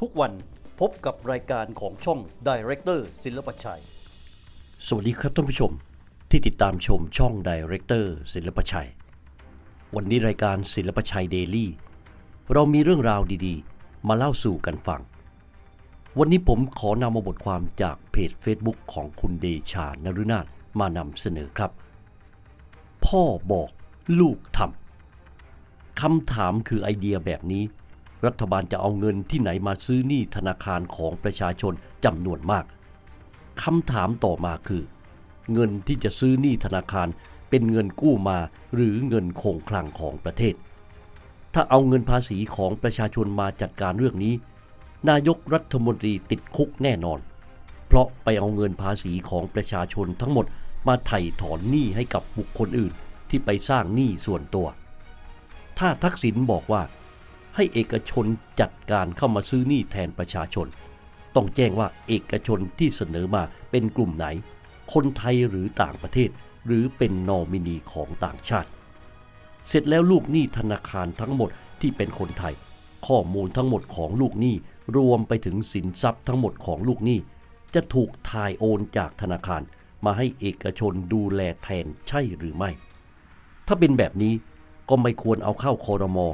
ทุกวันพบกับรายการของช่อง Director ศิลปชัย สวัสดีครับท่านผู้ชมที่ติดตามชมช่อง Director ศิลปชัย วันนี้รายการศิลปชัยเดลี่เรามีเรื่องราวดีๆ มาเล่าสู่กันฟัง วันนี้ผมขอนำมาบทความจากเพจ Facebook ของคุณเดชานรุนาถมานำเสนอครับ พ่อบอกลูกทำคำถามคือไอเดียแบบนี้ รัฐบาลจะเอาเงินที่ไหนมาซื้อหนี้ธนาคารของประชาชนจำนวนมากคำถามต่อมาคือ เงินที่จะซื้อหนี้ธนาคารเป็นเงินกู้มาหรือเงินคงคลังของประเทศ ถ้าเอาเงินภาษีของประชาชนมาจัดการเรื่องนี้ นายกรัฐมนตรีติดคุกแน่นอน เพราะไปเอาเงินภาษีของประชาชนทั้งหมดมาไถ่ถอนหนี้ให้กับบุคคลอื่นที่ไปสร้างหนี้ส่วนตัว ถ้าทักษิณบอกว่า ให้เอกชนจัดการเข้ามาซื้อหนี้แทนประชาชน ต้องแจ้งว่าเอกชนที่เสนอมาเป็นกลุ่มไหน คนไทยหรือต่างประเทศ หรือเป็นนอมินีของต่างชาติ เสร็จแล้วลูกหนี้ธนาคารทั้งหมดที่เป็นคนไทย ข้อมูลทั้งหมดของลูกหนี้รวมไปถึงสินทรัพย์ทั้งหมดของลูกหนี้ จะถูกถ่ายโอนจากธนาคารมาให้เอกชนดูแลแทนใช่หรือไม่ ถ้าเป็นแบบนี้ก็ไม่ควรเอาเข้าคอรมอ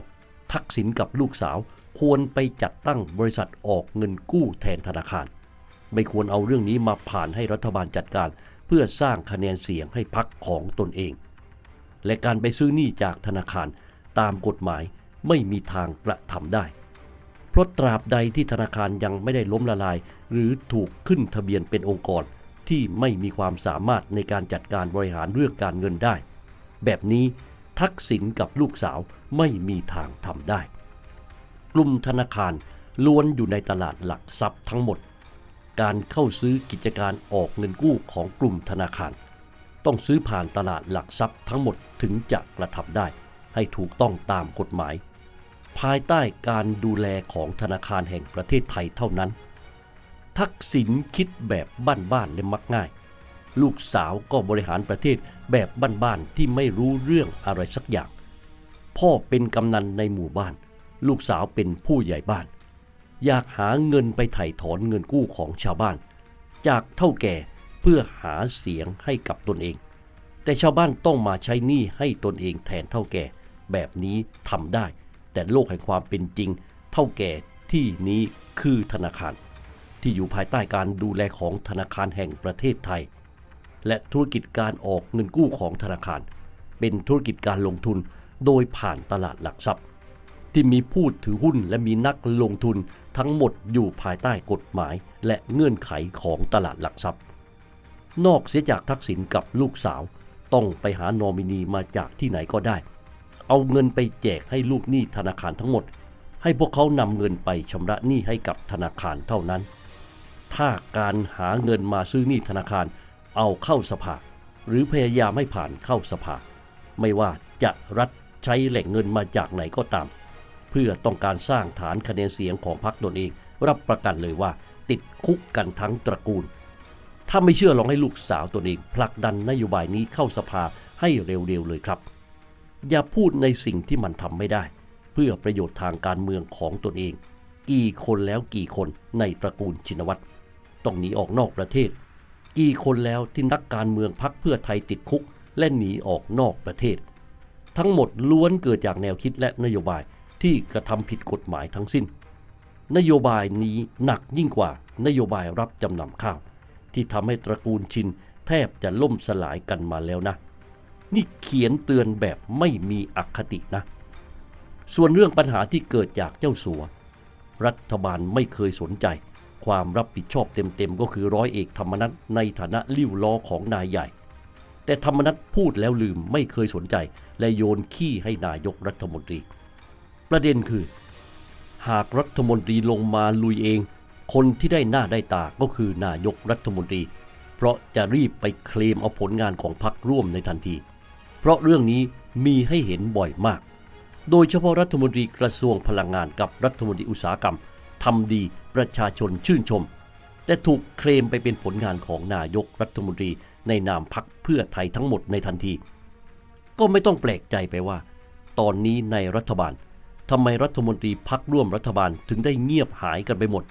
ทักษิณกับลูกสาว ควรไปจัดตั้งบริษัทออกเงินกู้แทนธนาคาร ไม่ควรเอาเรื่องนี้มาผ่านให้รัฐบาลจัดการ เพื่อสร้างคะแนนเสียงให้พักของตนเอง และการไปซื้อหนี้จากธนาคารตามกฎหมายไม่มีทางกระทำได้ เพราะตราบใดที่ธนาคารยังไม่ได้ล้มละลาย หรือถูกขึ้นทะเบียนเป็นองค์กรที่ไม่มีความสามารถในการจัดการบริหารเรื่องการเงินได้ แบบนี้ ทักษิณกับลูกสาวไม่มีทางทำได้ กลุ่มธนาคารล้วนอยู่ในตลาดหลักทรัพย์ทั้งหมด การเข้าซื้อกิจการออกเงินกู้ของกลุ่มธนาคาร ต้องซื้อผ่านตลาดหลักทรัพย์ทั้งหมดถึงจะกระทำได้ ให้ถูกต้องตามกฎหมาย ภายใต้การดูแลของธนาคารแห่งประเทศไทยเท่านั้น ทักษิณคิดแบบบ้านๆและมักง่าย ลูกสาวก็บริหารประเทศแบบบ้านๆที่ไม่รู้เรื่องอะไรสักอย่าง พ่อเป็นกำนันในหมู่บ้าน ลูกสาวเป็นผู้ใหญ่บ้าน อยากหาเงินไปไถ่ถอนเงินกู้ของชาวบ้าน จากเท่าแก่เพื่อหาเสียงให้กับตนเอง แต่ชาวบ้านต้องมาใช้หนี้ให้ตนเองแทนเท่าแก่ แบบนี้ทำได้ แต่โลกแห่งความเป็นจริง เท่าแก่ที่นี้คือธนาคาร ที่อยู่ภายใต้การดูแลของธนาคารแห่งประเทศไทย และธุรกิจการออกเงินกู้ของธนาคาร เป็นธุรกิจการลงทุนโดยผ่านตลาดหลักทรัพย์ ที่มีผู้ถือหุ้นและมีนักลงทุนทั้งหมดอยู่ภายใต้กฎหมาย และเงื่อนไขของตลาดหลักทรัพย์ นอกเสียจากทักษิณกับลูกสาว ต้องไปหานอมินีมาจากที่ไหนก็ได้ เอาเงินไปแจกให้ลูกหนี้ธนาคารทั้งหมด ให้พวกเขานำเงินไปชำระหนี้ให้กับธนาคารเท่านั้น ถ้าการหาเงินมาซื้อหนี้ธนาคาร เอาเข้าสภา หรือพยายามให้ผ่านเข้าสภา ไม่ว่าจะรัฐใช้แหล่งเงินมาจากไหนก็ตาม เพื่อต้องการสร้างฐานคะแนนเสียงของพรรคตนเอง รับประกันเลยว่า ติดคุกกันทั้งตระกูล ถ้าไม่เชื่อลองให้ลูกสาวตนเองผลักดันนโยบายนี้เข้าสภาให้เร็วๆเลยครับ อย่าพูดในสิ่งที่มันทำไม่ได้ เพื่อประโยชน์ทางการเมืองของตนเอง กี่คนแล้วกี่คนในตระกูลชินวัตรต้องหนีออกนอกประเทศ กี่คนแล้วที่นักการเมืองพักเพื่อไทยติดคุก และหนีออกนอกประเทศ ทั้งหมดล้วนเกิดจากแนวคิดและนโยบายที่กระทำผิดกฎหมายทั้งสิ้น นโยบายนี้หนักยิ่งกว่านโยบายรับจำนำข้าว ที่ทำให้ตระกูลชินแทบจะล่มสลายกันมาแล้วนะ นี่เขียนเตือนแบบไม่มีอคตินะ ส่วนเรื่องปัญหาที่เกิดจากเจ้าสัว รัฐบาลไม่เคยสนใจ ความรับผิดชอบเต็มๆ ก็คือร้อยเอกธรรมนัฐในฐานะลิ้วล้อของนายใหญ่ แต่ธรรมนัฐพูดแล้วลืมไม่เคยสนใจ และโยนขี้ให้นายกรัฐมนตรี ประเด็นคือ หากรัฐมนตรีลงมาลุยเอง คนที่ได้หน้าได้ตาก็คือนายกรัฐมนตรี เพราะจะรีบไปเคลมเอาผลงานของพรรคร่วมในทันที เพราะเรื่องนี้มีให้เห็นบ่อยมาก โดยเฉพาะรัฐมนตรีกระทรวงพลังงานกับรัฐมนตรีอุตสาหกรรม ทำดีประชาชนชื่นชม แต่ถูกเคลมไปเป็นผลงานของนายกรัฐมนตรีในนามพรรคเพื่อไทยทั้งหมดในทันที ก็ไม่ต้องแปลกใจไปว่า ตอนนี้ในรัฐบาลทำไมรัฐมนตรีพักร่วมรัฐบาลถึงได้เงียบหายกันไปหมด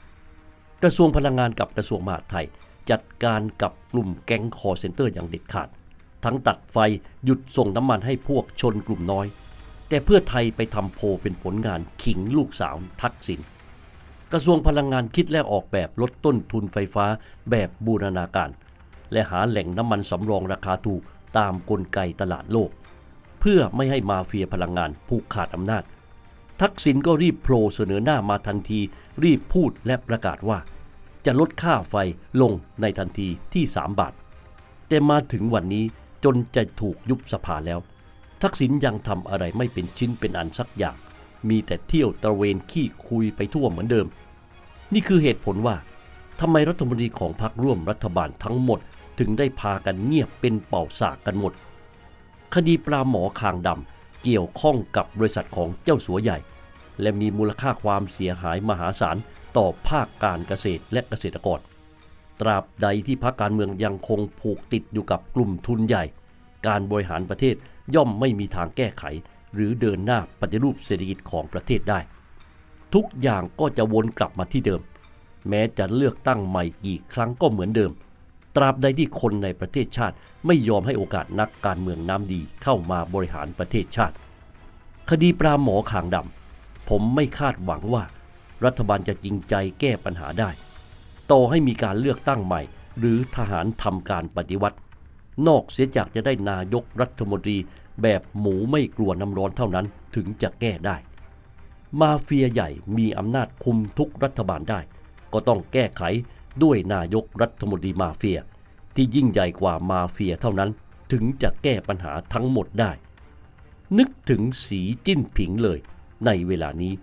กระทรวงพลังงานกับกระทรวงมหาดไทย จัดการกับกลุ่มแก๊งคอเซ็นเตอร์อย่างเด็ดขาด ทั้งตัดไฟหยุดส่งน้ำมันให้พวกชนกลุ่มน้อย แต่เพื่อไทยไปทำโพเป็นผลงานขิงลูกสาวทักษิณ กระทรวงพลังงานคิดและออกแบบลดต้นทุนไฟฟ้าแบบบูรณาการ และหาแหล่งน้ำมันสำรองราคาถูกตามกลไกตลาดโลก เพื่อไม่ให้มาเฟียพลังงานผูกขาดอำนาจ ทักษิณก็รีบโผล่เสนอหน้ามาทันที รีบพูดและประกาศว่า จะลดค่าไฟลงในทันทีที่ 3 บาท แต่มาถึงวันนี้จนจะถูกยุบสภาแล้ว ทักษิณยังทำอะไรไม่เป็นชิ้นเป็นอันสักอย่าง มีแต่เที่ยวตระเวนขี้คุยไปทั่วเหมือนเดิม นี่คือเหตุผลว่าทำไมรัฐมนตรีของพรรคร่วมรัฐบาลทั้งหมด ถึงได้พากันเงียบเป็นเป่าสากกันหมด คดีปลาหมอคางดำเกี่ยวข้องกับบริษัทของเจ้าสัวใหญ่ และมีมูลค่าความเสียหายมหาศาลต่อภาคการเกษตรและเกษตรกร ตราบใดที่พรรคการเมืองยังคงผูกติดอยู่กับกลุ่มทุนใหญ่ การบริหารประเทศย่อมไม่มีทางแก้ไข หรือเดินหน้าปฏิรูปเศรษฐกิจของประเทศได้ ทุกอย่างก็จะวนกลับมาที่เดิม แม้จะเลือกตั้งใหม่กี่ครั้งก็เหมือนเดิม ตราบใดที่คนในประเทศชาติไม่ยอมให้โอกาสนักการเมืองน้ำดีเข้ามาบริหารประเทศชาติ คดีปลาหมอขางดำผมไม่คาดหวังว่า รัฐบาลจะจริงใจแก้ปัญหาได้ต่อให้มีการเลือกตั้งใหม่ หรือทหารทำการปฏิวัติ นอกเสียจากจะได้นายกรัฐมนตรีแบบหมูไม่กลัวน้ำร้อนเท่านั้นถึงจะแก้ได้ มาเฟียใหญ่มีอำนาจคุมทุกรัฐบาลได้ ก็ต้องแก้ไขด้วยนายกรัฐมนตรีมาเฟีย ที่ยิ่งใหญ่กว่ามาเฟียเท่านั้น ถึงจะแก้ปัญหาทั้งหมดได้ นึกถึงสีจิ้นผิงเลยในเวลานี้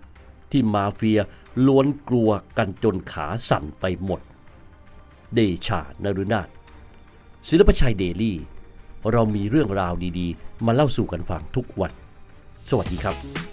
ที่มาเฟียล้วนกลัวกันจนขาสั่นไปหมด เดชานรุนาถศิลปชัยเดลี่ เรามีเรื่องราวดีๆ มาเล่าสู่กันฟังทุกวัน สวัสดีครับ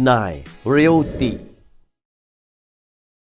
9. Realty